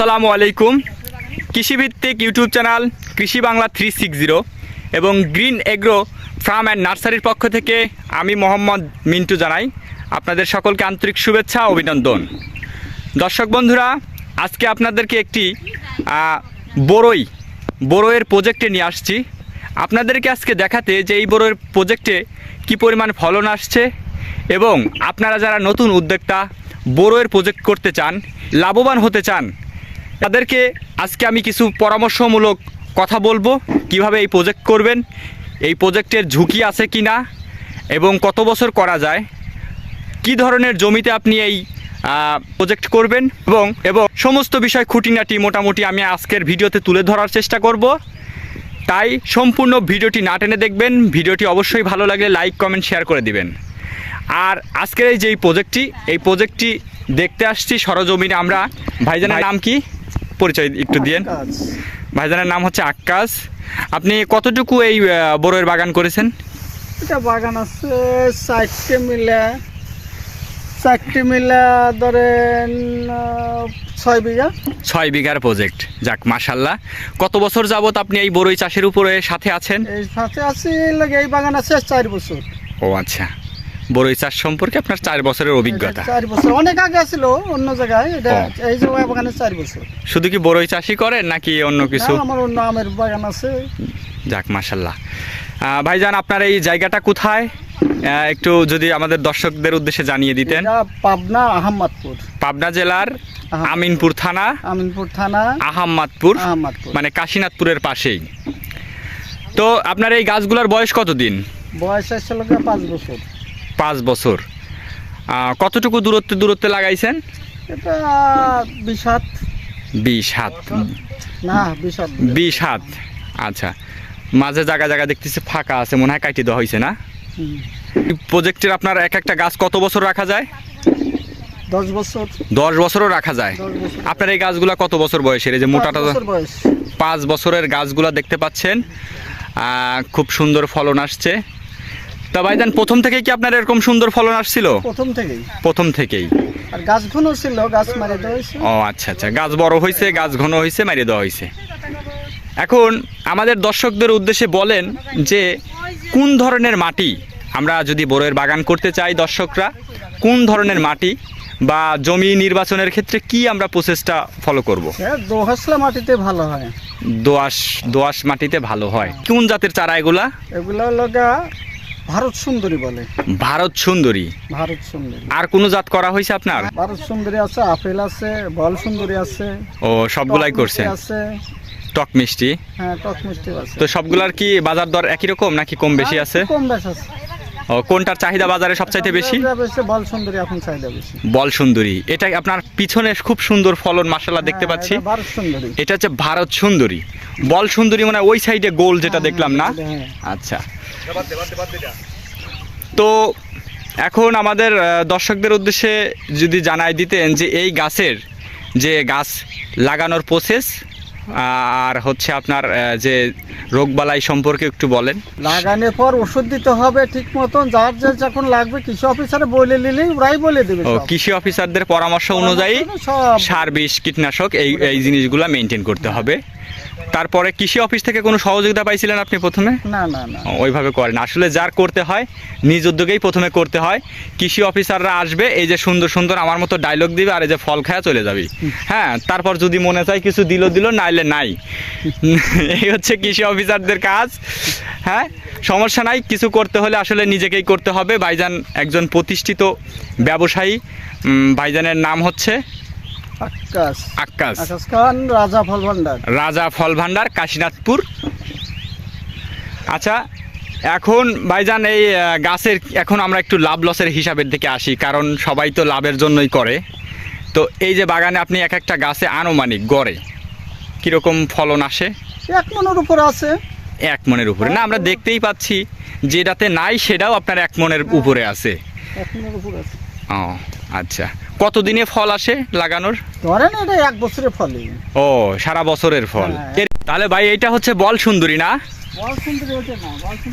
আসসালামু আলাইকুম। কৃষিভিত্তিক YouTube channel Krishi Bangla three six zero এবং গ্রিন এগ্রো ফার্ম অ্যান্ড নার্সারির পক্ষ থেকে আমি মোহাম্মদ মিন্টু জানাই। আপনাদের সকলকে আন্তরিক শুভেচ্ছা, অভিনন্দন। দর্শক বন্ধুরা, আজকে আপনাদেরকে একটি বড়ই বড়ইয়ের প্রজেক্টে নিয়ে আসছি। আপনাদেরকে আজকে দেখাতে যে এই বড়ইয়ের প্রজেক্টে কি পরিমাণ ফলন আসছে এবং আপনারা যারা নতুন উদ্যোক্তা বড়ইয়ের প্রজেক্ট করতে চান, লাভবান হতে চান তাদেরকে আজকে আমি কিছু পরামর্শমূলক কথা বলব কীভাবে এই প্রজেক্ট করবেন এই প্রজেক্টের ঝুঁকি আছে কি না এবং কত বছর করা যায় কি ধরনের জমিতে আপনি এই প্রজেক্ট করবেন এবং এবং সমস্ত বিষয় খুঁটিনাটি মোটামুটি আমি আজকের ভিডিওতে তুলে ধরার চেষ্টা করব। তাই সম্পূর্ণ ভিডিওটি না টেনে দেখবেন ভিডিওটি অবশ্যই ভালো লাগলে লাইক কমেন্ট শেয়ার করে দিবেন। আর আজকের এই যে এই প্রজেক্টটি এই প্রজেক্টটি দেখতে আসছি সরজমিনে আমরা। ভাইজানের নাম কি? পরিচয় একটু দিয়েন। ভাইজানের নাম হচ্ছে আক্কাস আপনি কতটুকু এই বড়ইয়ের বাগান করেছেন? এটা বাগান আছে চারটে মিলে। চারটে মিলে ধরেন ছয় বিঘা। ছয় বিঘার প্রজেক্ট যাক মাশাল্লাহ কত বছর যাবত আপনি এই বড়ই চাষের উপরে সাথে আছেন? এই সাথে আছি লাগে এই বাগান আছে চার বছর। ও আচ্ছা। বড়ই চাষ সম্পর্কে আপনার চার বছরের অভিজ্ঞতা। চার বছর। অনেক আগে আছিল অন্য জায়গায়। এটা এই যে বাগানে চার বছর। শুধু কি বড়ই চাষই করেন নাকি অন্য কিছু? আমার অন্য আমের বাগান আছে। যাক মাশাল্লাহ। আহ, ভাইজান আপনার এই জায়গাটা কোথায়? একটু যদি আমাদের দর্শকদের উদ্দেশ্যে জানিয়ে দিতেন। পাবনা আহমদপুর পাবনা জেলার আমিনপুর থানা। আমিনপুর থানা। আহমদপুর মানে কাশীনাথপুরের পাশেই। তো আপনার এই গাছগুলোর বয়স কতদিন? বয়স আছে লোকে পাঁচ বছর। পাঁচ বছর। কতটুকু দূরত্বে দূরত্বে লাগাইছেন? এটা বিশ হাত। বিশ হাত। না বিশ হাত বিশ হাত। আচ্ছা। মাঝে জায়গা জায়গা দেখতেছি ফাঁকা আছে মনে হয় কাটি দেওয়া হয়েছে না। প্রজেক্টের আপনার এক একটা গাছ কত বছর রাখা যায়? দশ বছর। দশ বছরও রাখা যায়? আপনার এই গাছগুলা কত বছর বয়সের? এই যে মোটাটা পাঁচ বছরের গাছগুলা দেখতে পাচ্ছেন। খুব সুন্দর ফলন আসছে। তা ভাইজান প্রথম থেকে কি আপনার এরকম সুন্দর ফলন আসছিল? প্রথম থেকেই। প্রথম থেকেই। আর গাছ ঘন ছিল গাছ মারি দেওয়া হয়েছে। ও আচ্ছা আচ্ছা। গাছ বড় হয়েছে গাছ ঘন হয়েছে মারিয়ে দেওয়া হয়েছে। এখন আমাদের দর্শকদের উদ্দেশ্যে বলেন যে কোন ধরনের মাটি আমরা যদি বড়ের বাগান করতে চাই দর্শকরা কোন ধরনের মাটি বা জমি নির্বাচনের ক্ষেত্রে কি আমরা প্রসেসটা ফলো করব? দোহাসলা মাটিতে ভালো হয়। দোআঁশ দোআঁশ মাটিতে ভালো হয়। কোন জাতের চারা এগুলা? এগুলো লগা ভারত সুন্দরী বলে। ভারত সুন্দরী। ভারত সুন্দরী। আর কোনো জাত করা হয়েছে আপনার? ভারত সুন্দরী আছে আপেল আছে বল সুন্দরী আছে। ও সবগুলাই টক করছেন? আছে। টক মিষ্টি? হ্যাঁ টক মিষ্টি আছে। তো সবগুলার কি বাজার দর একই রকম নাকি কম বেশি আছে? কম বেশ আছে। ও কোনটার চাহিদা বাজারে সবচাইতে বেশি? বেশি বল সুন্দরী এখন চাহিদা বেশি। বল সুন্দরী। এটা আপনার পিছনে খুব সুন্দর ফলন মাসাল্লাহ দেখতে হ্যাঁ, পাচ্ছি। এটা ভারত সুন্দরী। এটা হচ্ছে ভারত সুন্দরী। বল সুন্দরী মানে ওই সাইডে গোল যেটা দেখলাম না? হ্যাঁ, আচ্ছা। তো এখন আমাদের দর্শকদের উদ্দেশ্যে যদি জানাই দিতেন যে এই গাছের যে গাছ লাগানোর প্রসেস আর হচ্ছে আপনার যে রোগবালাই সম্পর্কে একটু বলেন। লাগানোর পর ওষুধ দিতে হবে ঠিক মতন যার যে যখন লাগবে কৃষি অফিসারে বলে নিলেই ওরাই বলে দেবে ও কৃষি অফিসারদের পরামর্শ অনুযায়ী সার বিষ কীটনাশক এই এই জিনিসগুলো মেনটেন করতে হবে। তারপরে কৃষি অফিস থেকে কোনো সহযোগিতা পাইছিলেন আপনি প্রথমে? না না না। ওইভাবে করেন। আসলে যার করতে হয় নিজ উদ্যোগেই প্রথমে করতে হয়। কৃষি অফিসাররা আসবে এই যে সুন্দর সুন্দর আমার মতো ডায়লগ দিবে আর এই যে ফল খায়া চলে যাবি। হ্যাঁ তারপর যদি মনে চায় কিছু দিল দিল নাইলে নাই। এই হচ্ছে কৃষি অফিসারদের কাজ। হ্যাঁ সমস্যা নাই কিছু করতে হলে আসলে নিজেকেই করতে হবে। ভাইজান একজন প্রতিষ্ঠিত ব্যবসায়ী। ভাইজানের নাম হচ্ছে আকাশ আক্কাস আকাশ খান রাজা ফল ভান্ডার রাজা ফল ভান্ডার কাশীনাথপুর। আচ্ছা এখন ভাইজান এই গাছের এখন আমরা একটু লাভ লসের হিসাবের দিকে আসি কারণ সবাই তো লাভের জন্যই করে। তো এই যে বাগানে আপনি এক একটা গাছে আনুমানিক গড়ে কীরকম ফলন আসে? এক মনের উপর আছে। এক মনের উপরে। না আমরা দেখতেই পাচ্ছি যেটাতে নাই সেটাও আপনার এক মনের উপরে আছে। এক মনের উপর আছে। ও আচ্ছা। কতদিনে ফল আসে লাগানোর? ধরেন এটা এক বছরের ফলে ও সারা বছরের ফল। হ্যাঁ। তাহলে ভাই এটা হচ্ছে বল সুন্দরী না?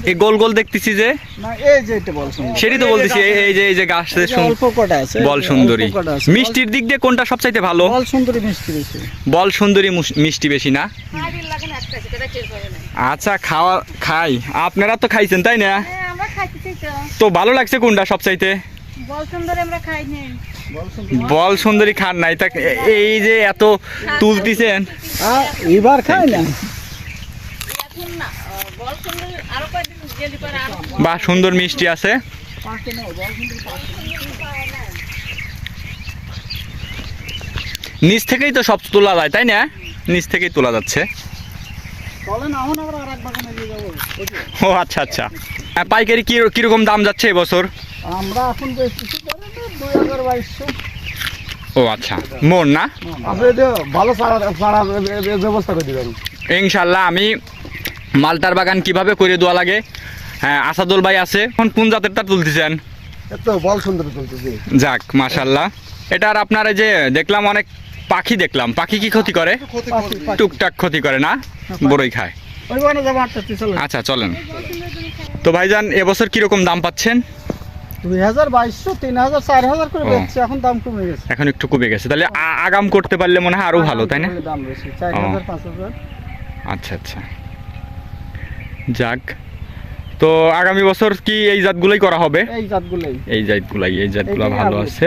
এই গোল গোল দেখতেছি যে। না এই যে এটা বল সুন্দরী। সেটাই তো বলতেছি এই- যে এই যে গাছ এই যে অল্প কটা আছে বল সুন্দরী। মিষ্টির দিক দিয়ে কোনটা সবচাইতে ভালো? বল সুন্দরী মিষ্টি বেশি। বল সুন্দরী মিষ্টি বেশি না? আচ্ছা খাওয়া খাই। আপনারা তো খাইছেন তাই না? হ্যাঁ, তো ভালো লাগছে কোনটা সবচাইতে? বল সুন্দর খান নাই তা এই যে এত তুলতিছেন। এবার খাই না? বা সুন্দর মিষ্টি আছে। নিচ থেকেই তো সব তোলা যায় তাই না? নিচ থেকেই তোলা যাচ্ছে? ও আচ্ছা আচ্ছা। পাইকারি কি কীরকম দাম যাচ্ছে এবছর? আমরা এখন যে দুই হাজার বাইশশো। ও আচ্ছা। মন না? আপনি ভালো সারা সারা ব্যবস্থা করে দিবেন। ইনশাল্লাহ আমি মালটার বাগান কীভাবে করে দেওয়া লাগে হ্যাঁ আসাদুল ভাই আছে। এখন কোন জাতের তার তুলতেছেন যাক মাশাল্লাহ। এটা আর আপনার এই যে দেখলাম অনেক পাখি দেখলাম। পাখি কি ক্ষতি করে? টুকটাক ক্ষতি করে না? বড়ই খায়। আচ্ছা চলেন। তো ভাইজান এবছর কীরকম দাম পাচ্ছেন? দুই হাজার বাইশশো তিন হাজার চার হাজার করে। বেচছি এখন দাম কমে গেছে। এখন একটু কমে গেছে। তাহলে আগাম করতে পারলে মনে হয় আরও ভালো তাই না? দাম বেশি চার হাজার পাঁচ হাজার। আচ্ছা আচ্ছা। যাক তো আগামী বছর কি এই জাতগুলোই করা হবে? এই জাতগুলোই। এই জাতগুলাই এই জাতগুলো ভালো আছে।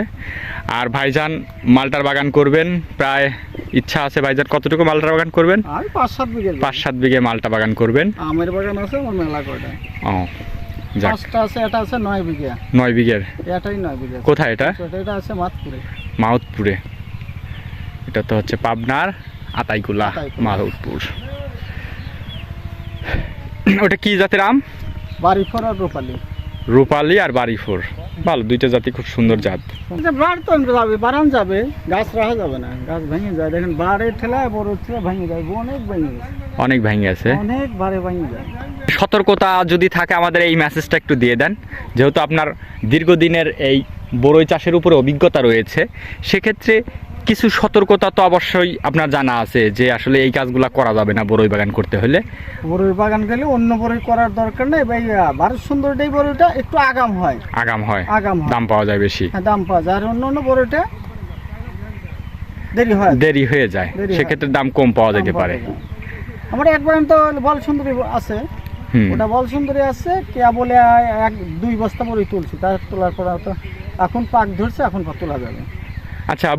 আর ভাইজান মালটার বাগান করবেন? প্রায় ইচ্ছা আছে ভাইজান কতটুকু মালটার বাগান করবেন? পাঁচ সাত বিঘে পাঁচ সাত বিঘে মালটা বাগান করবেন। আমের বাগান আছে আমার মেলা কয়টা। ও। যাক পাঁচটা আছে এটা আছে নয় বিঘা। নয় বিঘের। এটাই নয় বিঘা কোথায় এটা? এটা আছে মাতপুরে। মাউতপুরে। এটা তো হচ্ছে পাবনার আতাইকুলা আতাইকুলা। মাধবপুর। ওটা কি জাতের আম? আর রূপালি। রূপালি আর বাড়িফোর ভালো দুইটা জাতি খুব সুন্দর জাত। তো যাবে বাড়ান যাবে গাছ রাখা যাবে না গাছ ভেঙে যায়। দেখেন বাড়ে ঠেলায় বড় ঠেলা ভেঙে যায় অনেক ভেঙে অনেক ভেঙে আছে অনেক বাড়ে ভেঙে যায়। সতর্কতা যদি থাকে আমাদের এই মেসেজটা একটু দিয়ে দেন। যেহেতু আপনার দীর্ঘদিনের এই বড়ই চাষের উপরে অভিজ্ঞতা রয়েছে সেক্ষেত্রে কিছু সতর্কতা তো অবশ্যই আপনার জানা আছে যে আসলে এই কাজগুলো করা যাবে না বড়ই বাগান করতে হলে। বড়ই বাগান গেলে অন্য বড়ই করার দরকার নেই ভাই ভারত সুন্দরটাই বড়ইটা একটু আগাম হয়। আগাম হয় আগাম দাম পাওয়া যায় বেশি। হ্যাঁ, দাম পাওয়া যায়। আর অন্য অন্য বড়ইটা দেরি হয়। দেরি হয়ে যায় সেক্ষেত্রে দাম কম পাওয়া যেতে পারে। আমার একবার তো বল সুন্দরী আছে ওটা বল সুন্দরী আছে কে বলে এক দুই বস্তা বড়ি তুলছি তার তোলার পর তো এখন পাক ধরছে এখন পর তোলা যাবে। আচ্ছা আর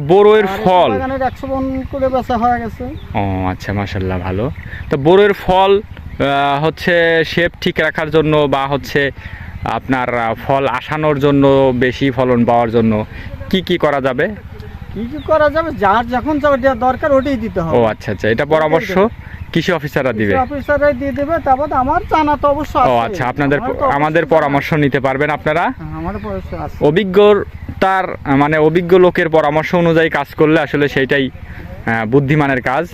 ফল? বাগানের একশো বন করে বেচা হয়ে গেছে। ও আচ্ছা মাশাল্লাহ ভালো। তো বড়ইয়ের ফল হচ্ছে শেপ ঠিক রাখার জন্য বা হচ্ছে আপনার ফল আসানোর জন্য বেশি ফলন পাওয়ার জন্য কি কি করা যাবে? কি কি করা যাবে? যার যখন যাবে যা দরকার ওটাই দিতে হবে। ও আচ্ছা আচ্ছা এটা পরামর্শ? কৃষি অফিসাররা দিবে? অফিসাররাই দিয়ে দেবে তারপর আমার জানা তো অবশ্য ও আচ্ছা আপনাদের আমাদের পরামর্শ নিতে পারবেন আপনারা? হ্যাঁ, আমার পরামর্শ আছে। অভিজ্ঞতার মানে অভিজ্ঞ লোকের পরামর্শ অনুযায়ী কাজ করলে আসলে সেইটাই বুদ্ধিমানের কাজ।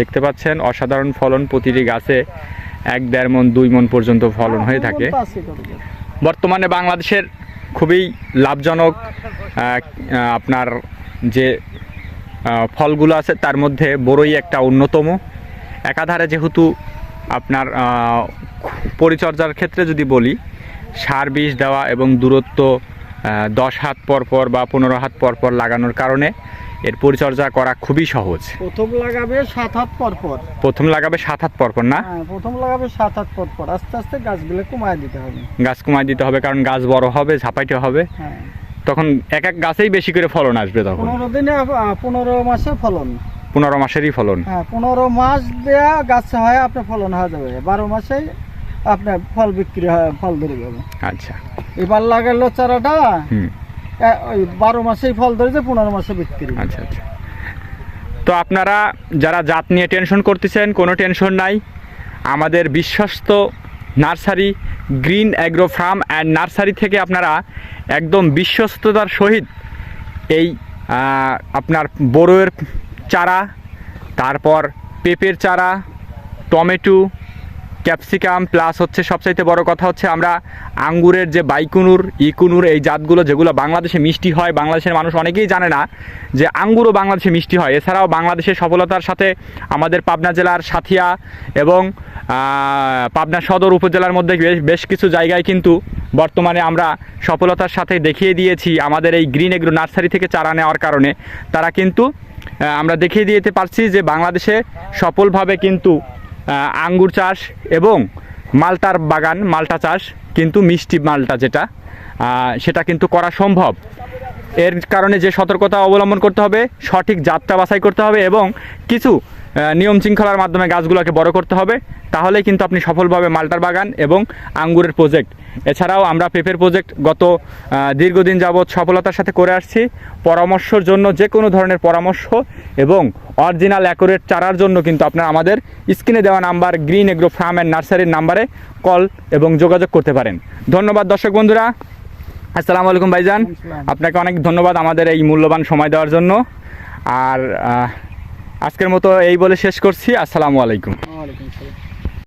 দেখতে পাচ্ছেন অসাধারণ ফলন প্রতিটি গাছে এক দেড় মন দুই মন পর্যন্ত ফলন হয়ে থাকে। দেবে। বর্তমানে বাংলাদেশের খুবই লাভজনক আপনার যে ফলগুলো আছে তার মধ্যে বড়ই একটা অন্যতম। একাধারে যেহেতু আপনার পরিচর্যার ক্ষেত্রে যদি বলি সার বিষ দেওয়া এবং দূরত্ব দশ হাত পর পর বা পনেরো হাত পর পর লাগানোর কারণে এর পরিচর্যা করা খুবই সহজ। প্রথম লাগাবে সাত হাত পর পর। প্রথম লাগাবে সাত হাত পর পর না? হ্যাঁ প্রথম লাগাবে সাত হাত পর পর। আস্তে আস্তে গাছগুলো কমায় দিতে হবে। গাছ কমায় দিতে হবে কারণ গাছ বড় হবে ঝাপাইতে হবে। হ্যাঁ। তখন এক এক গাছেই বেশি করে ফলন আসবে তখন। পনেরো দিনে পনেরো মাসে ফলন। পনেরো মাসেরই ফলন? হ্যাঁ পনেরো মাস দেয়া গাছ হয় আপনার ফলন হয়ে যাবে। বারো মাসেই আপনার ফল বিক্রি হয় ফল ধরে যাবে। আচ্ছা। এবার লাগালো চারাটা ওই বারো মাসেই ফল ধরেছে পনেরো মাসে বিক্রি। আচ্ছা আচ্ছা। তো আপনারা যারা জাত নিয়ে টেনশন করতেছেন কোনো টেনশন নাই। আমাদের বিশ্বস্ত nursery green agro farm and nursery থেকে আপনারা একদম বিশ্বস্ততার সহিত এই আপনার বড়োয়ের চারা, তারপর পেঁপের চারা, টমেটো, ক্যাপসিকাম, প্লাস হচ্ছে সবচাইতে বড় কথা হচ্ছে আমরা আঙ্গুরের যে বাইকুনুর, ইকুনুর এই জাতগুলো যেগুলো বাংলাদেশে মিষ্টি হয়, বাংলাদেশের মানুষ অনেকেই জানে না যে আঙ্গুরও বাংলাদেশে মিষ্টি হয়। এছাড়াও বাংলাদেশের সফলতার সাথে আমাদের পাবনা জেলার সাথিয়া এবং পাবনা সদর উপজেলার মধ্যে বেশ কিছু জায়গায় কিন্তু বর্তমানে আমরা সফলতার সাথে দেখিয়ে দিয়েছি আমাদের এই গ্রিন এগ্রো নার্সারি থেকে চারা নেওয়ার কারণে। তারা কিন্তু আমরা দেখিয়ে দিতে পারছি যে বাংলাদেশে সফলভাবে কিন্তু আঙ্গুর চাষ এবং মালটার বাগান, মালটা চাষ কিন্তু মিষ্টি মালটা যেটা সেটা কিন্তু করা সম্ভব। এর কারণে যে সতর্কতা অবলম্বন করতে হবে, সঠিক জাতটা বাছাই করতে হবে এবং কিছু নিয়ম শৃঙ্খলার মাধ্যমে গাছগুলোকে বড় করতে হবে, তাহলেই কিন্তু আপনি সফলভাবে মালটার বাগান এবং আঙ্গুরের প্রজেক্ট এছাড়াও আমরা পেপের প্রজেক্ট গত দীর্ঘদিন যাবৎ সফলতার সাথে করে আসছি। পরামর্শের জন্য যে কোনো ধরনের পরামর্শ এবং অরিজিনাল অ্যাকোরেট চারার জন্য কিন্তু আপনারা আমাদের স্ক্রিনে দেওয়া number green agro farm and নার্সারির নাম্বারে কল এবং যোগাযোগ করতে পারেন। ধন্যবাদ দর্শক বন্ধুরা। আসসালামু আলাইকুম ভাইজান। আপনাকে অনেক ধন্যবাদ আমাদের এই মূল্যবান সময় দেওয়ার জন্য। আর আজকের মতো এই বলে শেষ করছি। আসসালামু আলাইকুম। ওয়ালাইকুম আসসালাম।